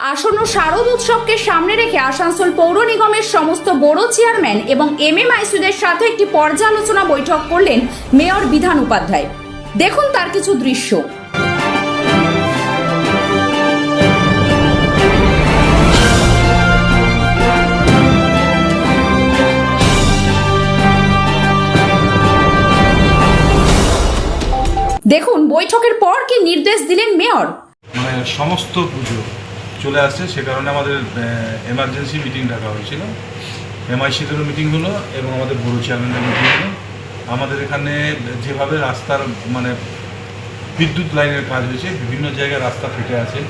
আসন্ন শারদ উৎসবকে সামনে রেখে আসানসোল পৌর নিগমের সমস্ত বড় চেয়ারম্যান এবং এমএমআইসিদের সাথে একটি পর্যালোচনা বৈঠক করলেন মেয়র বিধান উপাধ্যায়। দেখুন তার কিছু দৃশ্য। দেখুন, বৈঠকের পর কি নির্দেশ দিলেন মেয়র? মানে সমস্ত পুজো চলে আসছে, সে কারণে আমাদের এমার্জেন্সি মিটিং ডাকা হয়েছিল। এমআইসিদেরও মিটিং হলো এবং আমাদের বড় চেয়ারম্যানের মিটিং হলো। আমাদের এখানে যেভাবে রাস্তার মানে বিদ্যুৎ লাইনের কাজ হয়েছে, বিভিন্ন জায়গায় রাস্তা ফেটে আছে।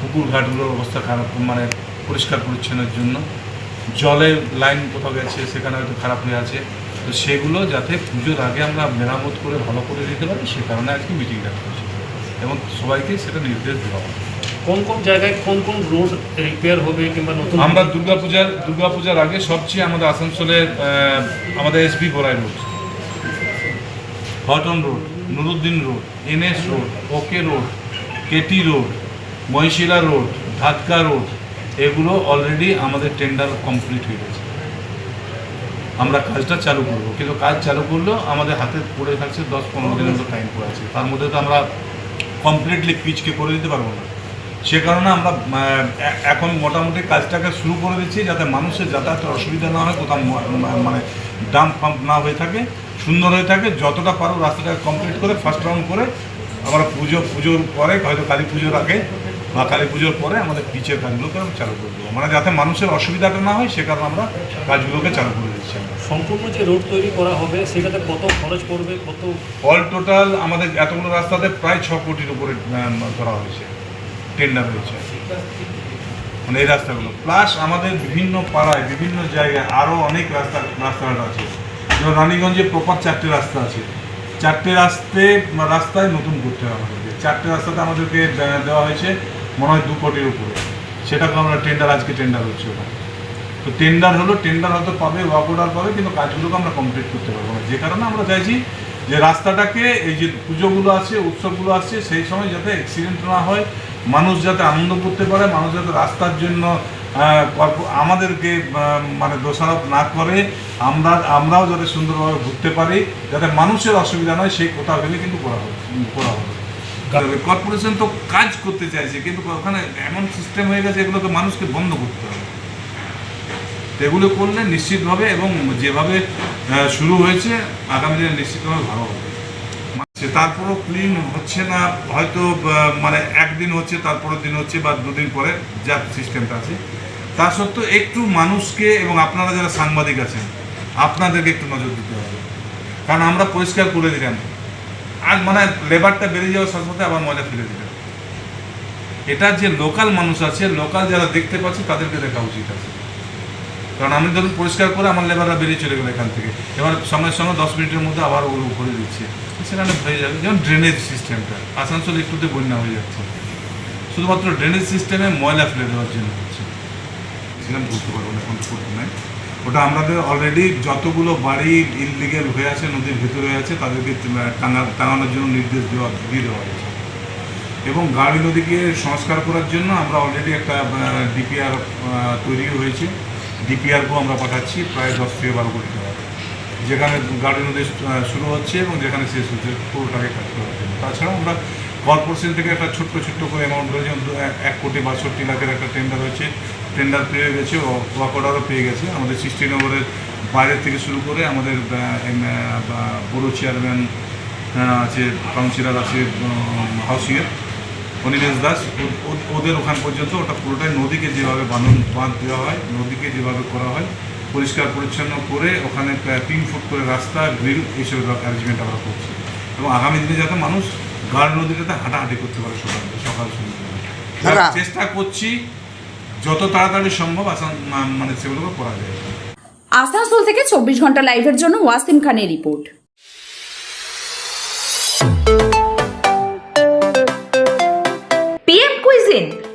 পুকুর ঘাটগুলোর অবস্থা খারাপ মানে পরিষ্কার পরিচ্ছন্নের জন্য। জলের লাইন কোথাও গেছে, সেখানে হয়তো খারাপ হয়ে আছে। তো সেগুলো যাতে পুজোর আগে আমরা মেরামত করে ভালো করে দিতে পারি, সে কারণে আজকে মিটিং ডাকা হয়েছে এবং সবাইকে সেটা নির্দেশ দেওয়া হবে কোন কোন জায়গায় কোন কোন রোড রিপেয়ার হবে কিংবা নতুন আমরা দুর্গাপূজার দুর্গাপূজার আগে সবচেয়ে আমাদের আসানসোলে আহ, আমাদের SB Gorai road Hatton road Nuruddin road NS road OK road KT road Mohishila road Dhatka road এগুলো অলরেডি আমাদের টেন্ডার কমপ্লিট হয়ে গেছে। আমরা কাজটা চালু করব। কিন্তু কাজ চালু করলেও আমাদের হাতে পড়ে থাকছে দশ পনেরো দিনের মতো টাইম পড়ে আছে। তার মধ্যে তো আমরা কমপ্লিটলি পিচকে করে দিতে পারব না। সে কারণে আমরা এখন মোটামুটি কাজটাকে শুরু করে দিচ্ছি যাতে মানুষের যাতায়াতের অসুবিধা না হয় কোথাও মানে ডাম্প ফাম্প না হয়ে থাকে সুন্দর হয়ে থাকে যতটা পারো রাস্তাটাকে কমপ্লিট করে ফার্স্ট রাউন্ড করে আমরা পুজো পুজোর পরে হয়তো কালী পুজোর আগে বা কালী পুজোর পরে আমাদের পিচের কাজগুলোকে আমরা চালু করে দেবো। মানে যাতে মানুষের অসুবিধাটা না হয় সে কারণে আমরা কাজগুলোকে চালু করে দিচ্ছি সম্পূর্ণ যে রোড তৈরি করা হবে সেটাতে কত খরচ পড়বে কত? অল টোটাল আমাদের এতগুলো রাস্তাতে প্রায় ছ কোটির উপরে ধরা হয়েছে। টেন্ডার হয়েছে। মানে এই রাস্তাগুলো। প্লাস আমাদের বিভিন্ন পাড়ায়, বিভিন্ন জায়গায় আরও অনেক রাস্তা, রাস্তাঘাট আছে। যেমন রানীগঞ্জে প্রপার চারটে রাস্তা আছে। চারটে রাস্তে রাস্তায় নতুন করতে হবে আমাদেরকে। চারটে রাস্তাতে আমাদেরকে দেওয়া হয়েছে, মনে হয় দু কোটির উপরে। সেটাকে আমরা টেন্ডার আজকে টেন্ডার হচ্ছে ওখানে তো টেন্ডার হলো টেন্ডার হয়তো পাবে ওয়াক অর্ডার পাবে, কিন্তু কাজগুলোকে আমরা কমপ্লিট করতে পারব না। যে কারণে আমরা চাইছি যে রাস্তাটাকে, এই যে পুজোগুলো আছে, উৎসবগুলো আসছে সেই সময় যাতে অ্যাক্সিডেন্ট না হয় মানুষ যাতে আনন্দ করতে পারে, মানুষ যাতে রাস্তার জন্য আমাদেরকে মানে দোষারোপ না করে, আমরা, আমরাও যাতে সুন্দরভাবে ঘুরতে পারি, যাতে মানুষের অসুবিধা নয়, সেই কথা ভেবে কিন্তু করা করা হবে কর্পোরেশন তো কাজ করতে চাইছে, কিন্তু ওখানে এমন সিস্টেম হয়ে গেছে, এগুলোকে মানুষকে বন্ধ করতে হবে। এগুলো করলে নিশ্চিতভাবে এবং যেভাবে শুরু হয়েছে, আগামী দিনে নিশ্চিতভাবে ভালো হবে। সে তারপরও ক্লিন হচ্ছে না, হয়তো মানে একদিন হচ্ছে, তারপরের দিন হচ্ছে বা দুদিন পরে যা সিস্টেমটা আছে। তা সত্ত্বেও একটু মানুষকে এবং আপনারা যারা সাংবাদিক আছেন, আপনাদেরকে একটু নজর দিতে হবে। কারণ আমরা পরিষ্কার করে দিলাম। আর মানে লেবারটা বেরিয়ে যাওয়ার সাথে সাথে আবার ময়লা ফেলে দিলাম। এটা যে লোকাল মানুষ আছে লোকাল যারা দেখতে পাচ্ছে, তাদেরকে দেখা উচিত আছে। কারণ আমি ধরুন পরিষ্কার করে আমার লেবাররা বেরিয়ে চলে গেলো এখান থেকে। এবার সঙ্গে সঙ্গে দশ মিনিটের মধ্যে আবার ওগুলো ভরে দিচ্ছে। সেখানে হয়ে যাবে। যেমন ড্রেনেজ সিস্টেমটা আসানসোল একটুতে বন্যা হয়ে যাচ্ছে। শুধুমাত্র ড্রেনেজ সিস্টেমে ময়লা ফেলে দেওয়ার জন্য হচ্ছে। সেখানে বলতে পারব না, কোন করতে নাই। ওটা আমাদের অলরেডি যতগুলো বাড়ি ইললিগেল হয়ে আছে, নদীর ভেতরে আছে, তাদেরকে টাঙা টাঙানোর জন্য নির্দেশ দেওয়া দিয়ে দেওয়া হয়েছে। এবং গাড়ি নদীকে সংস্কার করার জন্য আমরা অলরেডি একটা ডিপিআর তৈরি হয়েছে। ডিপিআরকেও আমরা পাঠাচ্ছি, প্রায় দশ থেকে বারো কোটি টাকা। যেখানে গাড়ি নদী শুরু হচ্ছে এবং যেখানে শেষ হচ্ছে, পুরোটাকে কাজ করার জন্য। তাছাড়াও আমরা কর্পোরেশন থেকে একটা ছোট্ট ছোট্ট করে অ্যামাউন্ট রয়েছে এক- কোটি বাষট্টি লাখের একটা টেন্ডার হয়েছে টেন্ডার পেয়ে গেছে ওয়াক অর্ডারও পেয়ে গেছে। আমাদের সৃষ্টিনগরের বাইরের থেকে শুরু করে আমাদের বড়ো চেয়ারম্যান আছে কাউন্সিলর আছে হাউসিংয়ের অনিমেষ দাস ওদের ওখান পর্যন্ত ওটা পুরোটাই নদীকে যেভাবে বাঁধন বাঁধ দেওয়া হয় নদীকে যেভাবে করা হয় পরিষ্কার পরিচ্ছন্ন করে ওখানে প্রায় তিন ফুট করে রাস্তা গ্রিল এইসব অ্যারেঞ্জমেন্ট আমরা করছি। এবং আগামী দিনে যাতে মানুষ গাঢ় নদীটাতে হাঁটাহাঁটি করতে পারে সকাল সকাল সন্ধ্যা দাদা। চেষ্টা করছি যত তাড়াতাড়ি সম্ভব আসান মানে সেগুলোকে করা যায়। আসানসোল থেকে চব্বিশ ঘণ্টা লাইভের জন্য ওয়াসিম খানের রিপোর্ট।